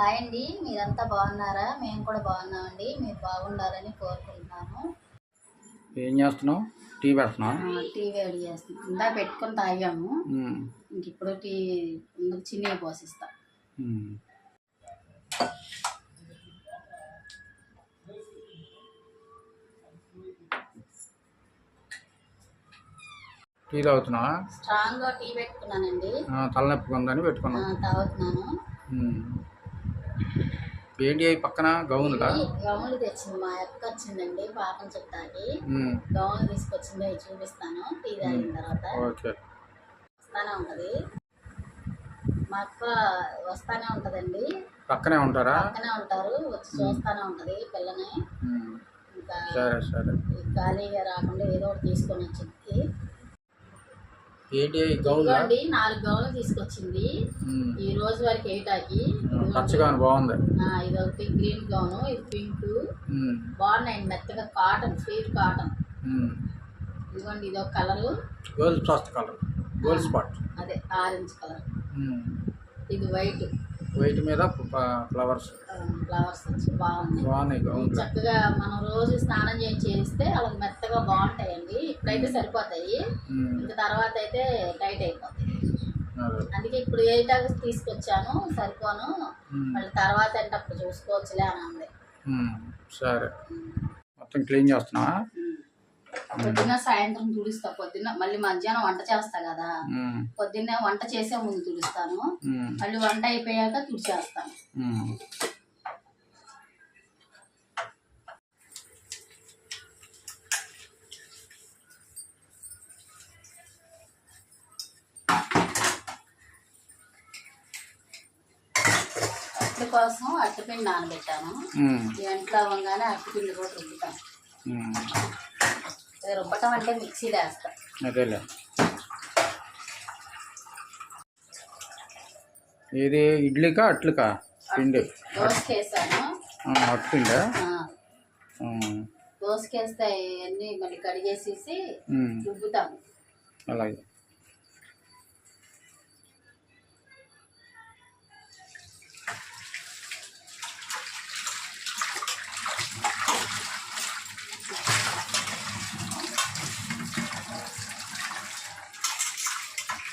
Hi అండి మీరంతా బాగున్నారా? మేము కూడా బాగున్నామండి మీరు బాగుండాలని కోరుకుంటున్నాను ఏం చేస్తున్నావు? టీ పెడుతున్నావు? టీ వేడి చేస్తున్నాం. ఇందా పెట్టుకొని తాగాము. ఇంక ఇప్పుడు టీ ఇందుకు చిన్నవి పోసిస్తా. టీ తాగుతున్నావా? స్ట్రాంగ్గా టీ పెట్టుకున్నానండి. తలనొప్పి ఉందని ఆ, పెట్టుకున్నావు తాగుతున్నాను. ఏంటి అవి పక్కన గౌన్లా? గౌన్లు తెచ్చింది మా అక్క వచ్చిందండి పాపం ఉమ్, గౌన్లు తీసుకొచ్చింది అవి చూపిస్తాను టీ తాగిన తర్వాత. ఓకే. వస్తానే ఉంటుంది. మా అక్క వస్తానే ఉంటుందండి. పక్కనే ఉంటారా? పక్కనే ఉంటారు వచ్చి చూస్తానే ఉంటుంది పిల్లని. ఇంకా సరే సరే. ఖాళీగా రాకుండా ఏదో ఒకటి తీసుకొని వచ్చింది. ఏంటి నాలుగు గౌన్లు తీసుకొచ్చింది. ఈ రోజు వరకు ఏటాకి. పచ్చగా బాగుంది. ఇది ఒకటి గ్రీన్ గౌను ఇది పింక్. బాగున్నాయండి మెత్తగా కాటన్ ఫీల్ కాటన్. ఇదిగోండి ఇది ఒక colour. Gold colour gold spot. అదే ఆరెంజ్ కలర్. ఇది వైట్. వైట్ మీద ఫ్లవర్స్ ఫ్లవర్స్ బాగున్నాయి. గౌన్ చక్కగా మనం రోజు స్నానం చేసి చేస్తే వాళ్ళకి మెత్తగా బాగుంటాయండి. ఇప్పుడైతే సరిపోతాయి. ఇంకా తర్వాత అయితే టైట్ అయిపోతాయి. అదే. అందుకే ఇప్పుడు ఏ టాక్స్ తీసుకొచ్చాను సరిపోను. మళ్ళీ తర్వాత అంటే అప్పుడు చూసుకోవచ్చులే అని అంది సరే. మొత్తం క్లీన్ చేస్తున్నావా? పొద్దున్న సాయంత్రం తుడుస్తా. పొద్దున్న మళ్ళీ మధ్యాహ్నం వంట చేస్తా కదా. పొద్దున్నే వంట చేసే ముందు తుడుస్తాను. మళ్ళీ వంట అయిపోయాక తుడిచేస్తాను. అట్ల కోసం అట్టుపిండి నానబెట్టాను. ఎంట్లో అవ్వగానే అట్టుపిండి కూడా రుబ్బుతాను. రుబ్బటం అంటే మిక్సీ వేస్తా అదేలే. ఇది ఇడ్లీకా అట్లుకా? పిండి. దోసకేసాను ఆ, అట్టు పిండా ఆ, ఉమ్, దోసకేస్తే అన్నీ మళ్ళీ కడిగేసేసి ఉమ్, రుబ్బుతాను అలాగే.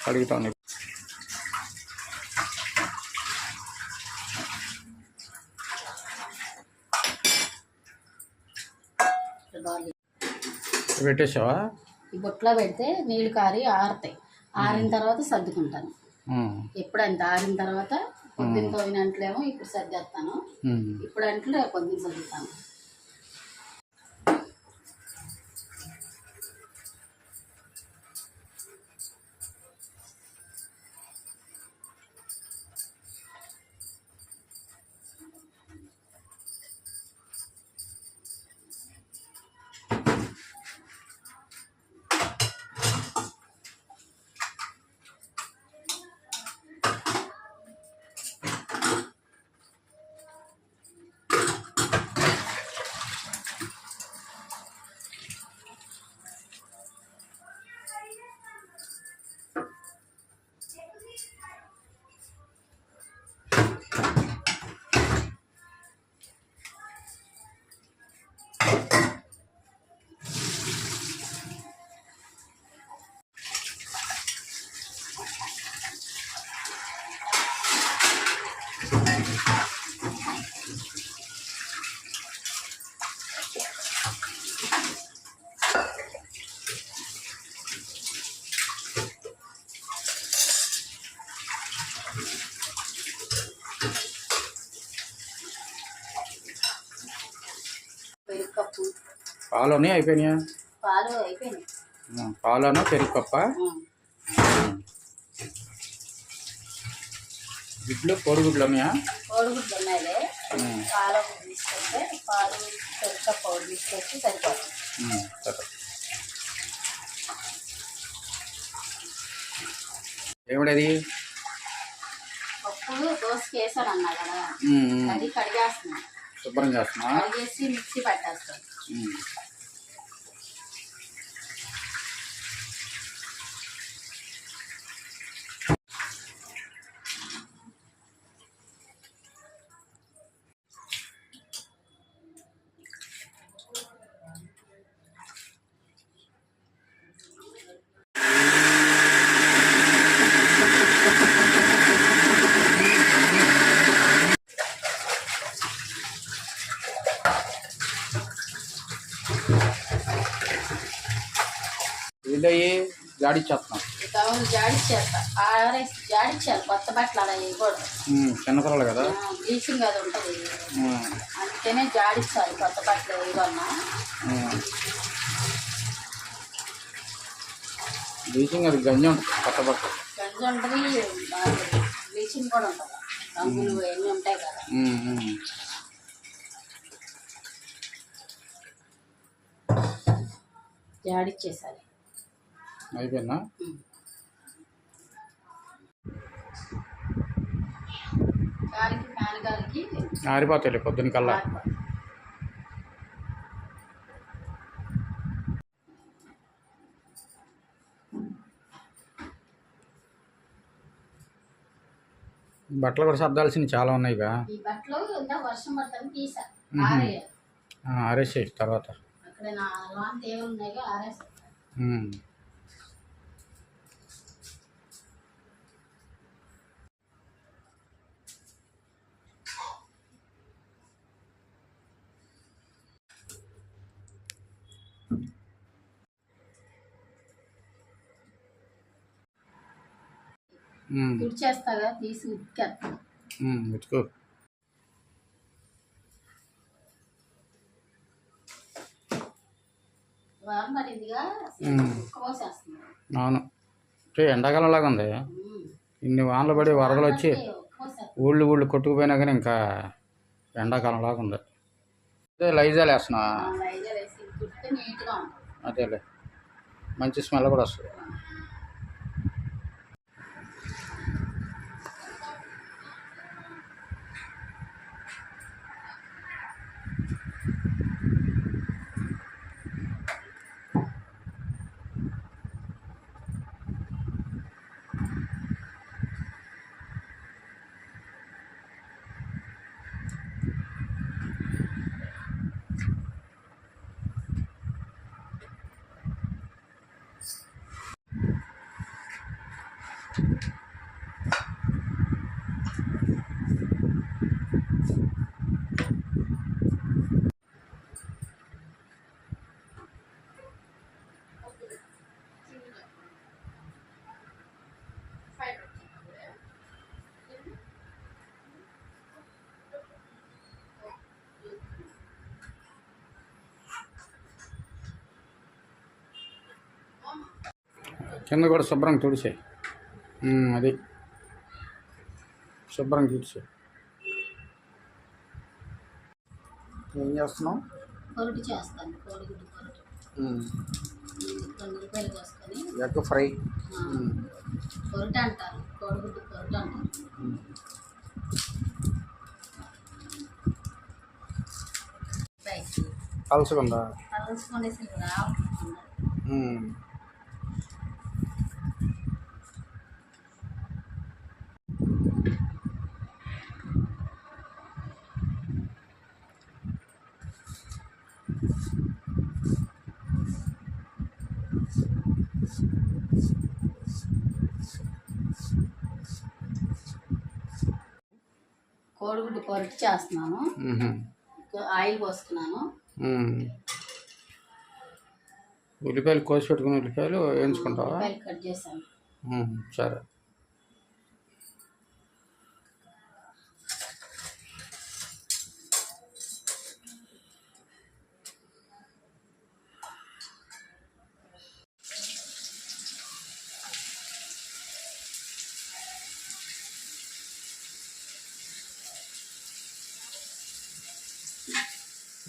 కడుగుతాను. పెట్టేసావా? ఈ బుట్టలో పెడితే నీళ్ళు కారి ఆరుతాయి. ఆరిన తర్వాత సర్దుకుంటాను. ఉమ్, ఎప్పుడు అంత ఆరిన తర్వాత పొద్దున్న తోగిన అంట్లేమో ఇప్పుడు సర్దేస్తాను. ఇప్పుడు అంట్లు పొద్దున్న సర్దుతాను. పాలోనే అయిపోయినాయా? పాలు అయిపోయినాయి. పాలోనా పెరుగు కప్ప ఉమ్. గుడ్లు కోడిగుడ్లు ఉన్నాయా కోడిగుడ్లు ఉన్నాయిలే ఉమ్, పాలు తీసుకుంటే పాలు పెరుగు కప్పు ఒకటి తీసుకొచ్చి సరిపోతుంది ఏమిడది పప్పు వేసాను అన్నా కదా. అది కడిగేస్తున్నా. శుభ్రం చేస్తున్నా. కడిగేసి మిక్సీ పట్టేస్తాను. ఇది అయ్యి జాడిచ్చేస్తున్నాం జాడిచ్చేస్తా ఆరేసి జాడిచ్చాలి కొత్త బట్టలు అలా వేయకూడదు చిన్నపిల్లలు కదా? బ్లీచింగ్ అది ఉంటుంది. అందుకనే జాడిచ్చాలి కొత్త బట్టలు వేయగలనా. బ్లీచింగ్ అది గంజి ఉంటుంది కొత్త బట్ట గంజి ఉంటుంది బ్లీచింగ్ కూడా ఉంటుంది. రంగులు ఎన్ని ఉంటాయి కదా. జాడిచ్చేసాలి గాలికి ఆరిపోతాయి పొద్దున్న కల్లా. బట్టలు కూడా సర్దాల్సినవి చాలా ఉన్నాయిగా. ఈ బట్టలు ఇంత వర్షం పడతాను తీసా. మ్మ్. ఆరేయాలి ఆ, ఆరేసేయి తర్వాత. తుడిచేస్తాగా తీసి ఉతుకు. అవును. ఎండాకాలం లాగా ఉంది. ఇన్ని వానలు పడి వరదలు వచ్చి. ఊళ్ళు ఊళ్ళు కొట్టుకుపోయినా కానీ ఇంకా ఎండాకాలం లాగా ఉంది. అదే లైజాలు వేస్తున్నా అదేలే. మంచి స్మెల్ కూడా వస్తుంది. కింద కూడా శుభ్రంగా తుడిసే అది. శుభ్రంగా తుడిసే ఏం చేస్తున్నావు? పొరుటు చేస్తాను. కోడిగుడ్డు పొరుటు. రెండు రూపాయలు కోసుకొని. Egg fry. పొరుటు అంటారు. కోడిగుడ్డు పొరుటు అంటారు. పైకి పలుసుకుందా కలుసుకొనేసి రావుతుంది కోడిగుడ్డు పొరుటు చేస్తున్నాను. ఆయిల్ పోసుకున్నాను ఉల్లిపాయలు కోసి పెట్టుకున్న ఉల్లిపాయలు వేయించుకుంటావా? కట్ చేశాను. సరే.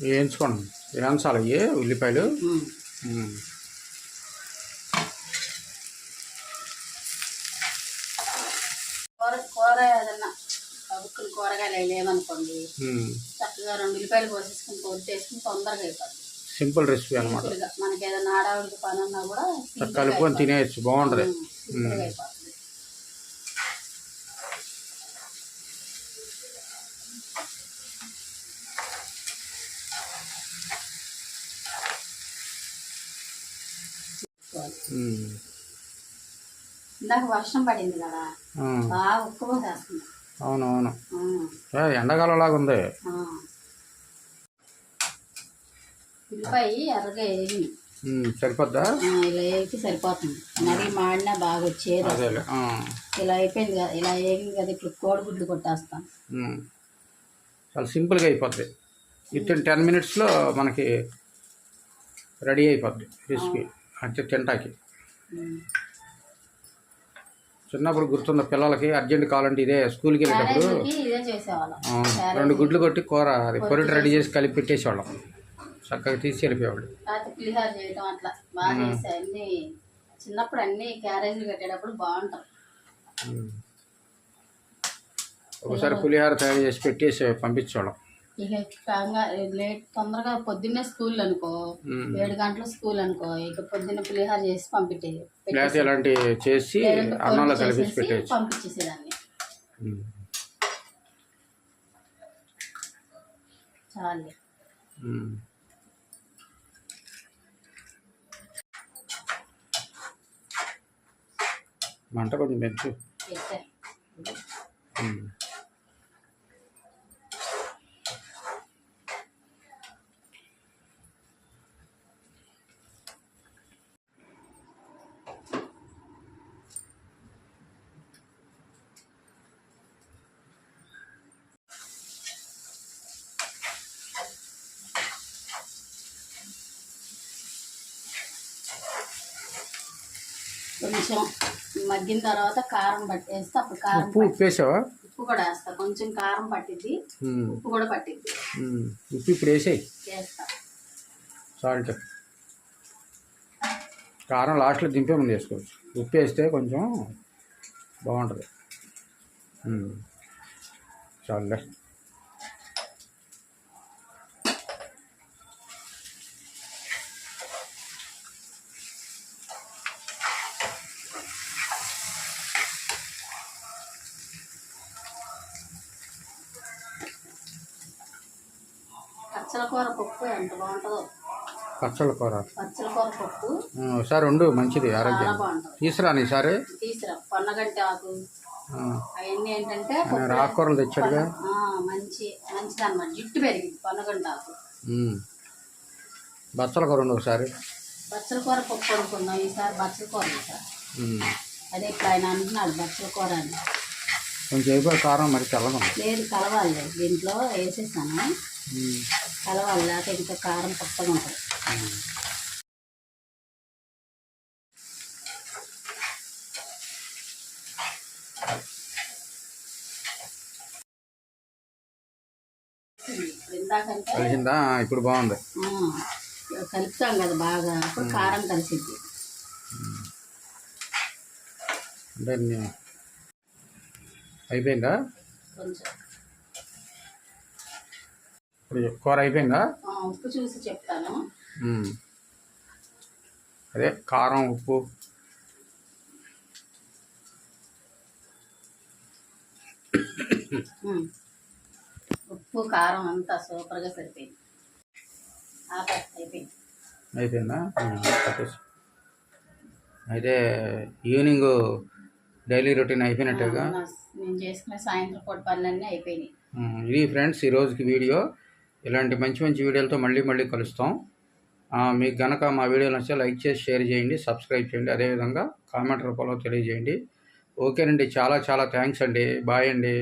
వేయించుకోండి. వేయించాలి. అయ్యి ఉల్లిపాయలు. కూర కూర ఏదన్నా కూరగాయలు లేవనుకోండి. చక్కగా రెండు ఉల్లిపాయలు కోసేసుకుని కొట్టేసుకుని తొందరగా అయిపోతుంది సింపుల్ రెసిపీ అనమాట మనకి ఏదైనా ఆడవాడికి పని ఉన్నా కూడా కలుపుకొని తినేయచ్చు. బాగుంటుంది అయిపోతుంది. సింపుల్గా అయిపోతుంది ఉమ్. ఇందాక వర్షం పడింది కదా. బాగా అవునవును. ఎండాకాలం లాగా ఉంది. ఉల్లిపాయ ఎర్రగా ఉమ్, సరిపోద్దా? ఇలా వేగితే సరిపోతుంది. మరీ మాడినా బాగా వచ్చేది ఇలా అయిపోయింది కదా ఇలా వేగింది కదా ఇప్పుడు కోడిగుడ్లు కొట్టేస్తాం. చాలా సింపుల్గా అయిపోద్ది. విత్ ఇన్ టెన్ మినిట్స్లో మనకి రెడీ అయిపోద్ది రెసిపీ. అంటే తింటాకి. చిన్నప్పుడు గుర్తున్న పిల్లలకి అర్జెంట్ కావాలంటే ఇదే స్కూల్కి వెళ్ళేటప్పుడు రెండు గుడ్లు కొట్టి కూర అది పొరిటి రెడీ చేసి కలిపి పెట్టేసేవాళ్ళం. చక్కగా తీసి వెళ్ళిపోయేవాళ్ళు. రాత్రి పులిహార చేయటం అట్లా బాగా చేసే అన్ని చిన్నప్పుడు అన్ని క్యారేజీలు కట్టేటప్పుడు బాగుంటాం. ఒకసారి పులిహార తయారు చేసి పెట్టేసి పంపించేవాళ్ళం. ఇక లేట్ తొందరగా పొద్దున్నే స్కూల్ అనుకో. ఏడు గంటల స్కూల్ అనుకో ఇక పొద్దున్న పులిహార చేసి పంపించే లేకపోతే ఇలాంటివి చేసి అన్నంలో కలిపేసి పెట్టేయచ్చు. పంపించేసేదాన్ని. చాలు. మంట కొంచెం పెంచు. కొంచెం మగ్గిన తర్వాత కారం పట్టేస్తే అప్పుడు కారం ఉప్పు ఉప్పు వేసావా ఉప్పు కూడా వేస్తా. కొంచెం కారం పట్టిద్ది. ఉమ్. ఉప్పు కూడా పట్టిద్ది. ఉమ్. ఉప్పు ఇప్పుడు వేసేయి. వేస్తా. సాల్ట్. కారం లాస్ట్లో దింపే ముందు వేసుకోవచ్చు. ఉప్పు వేస్తే కొంచెం బాగుంటుంది. చాలులే. పచ్చల కూర పప్పు ఎంత బాగుంటుందో. పచ్చళ్ళ కూర. పచ్చల కూర పప్పు. ఒకసారి ఉండు మంచిది ఆరోగ్యం. తీసుకురాను ఈసారి. తీసురా పొన్నగంటి ఆకు. అవన్నీ ఏంటంటే ఆకుకూరలు తెచ్చాడుగా? మంచి మంచిది అనమాట జుట్టు పెరిగింది పొన్నగంటి ఆకు. బచ్చల కూర ఉండు ఒకసారి. బచ్చల కూర పప్పు అనుకుందాం ఈసారి బచ్చల కూర. అదే ఇప్పుడు ఆయన అంటున్నాడు బచ్చల కూర అని. కొంచెం కారం మరి తెల్లగా లేదు కలవాలి దీంట్లో వేసేసాను లేకపోతే ఇంకా కారం పక్కగా ఉంటుంది. ఇప్పుడు కలిసిందా? ఇప్పుడు బాగుంది. కలుపుతాం కదా బాగా. అప్పుడు కారం కలిసిద్ది అంటే అయిపోయిందా? కొంచెం. ఇప్పుడు కూర అయిపోయిందా? ఉప్పు చూసి చెప్తాను. అదే కారం ఉప్పు. ఉప్పు కారం అంతా సూపర్గా సరిపోయింది. అయిపోయింది. అయితే ఈవినింగ్ డైలీ రొటీన్ అయిపోయినట్టుగా? నేను చేసుకునే సాయంత్రం పూట పనులన్నీ అయిపోయినాయి. ఇది ఫ్రెండ్స్ ఈ రోజుకి వీడియో. ఇలాంటి మంచి మంచి వీడియోలతో మళ్ళీ మళ్ళీ కలుస్తాం. మీకు గనక మా వీడియో నచ్చితే లైక్ చేసి షేర్ చేయండి సబ్స్క్రైబ్ చేయండి. అదేవిధంగా కామెంట్ రూపంలో తెలియజేయండి. ఓకేనండి చాలా చాలా థ్యాంక్స్ అండి. బాయ్ అండి.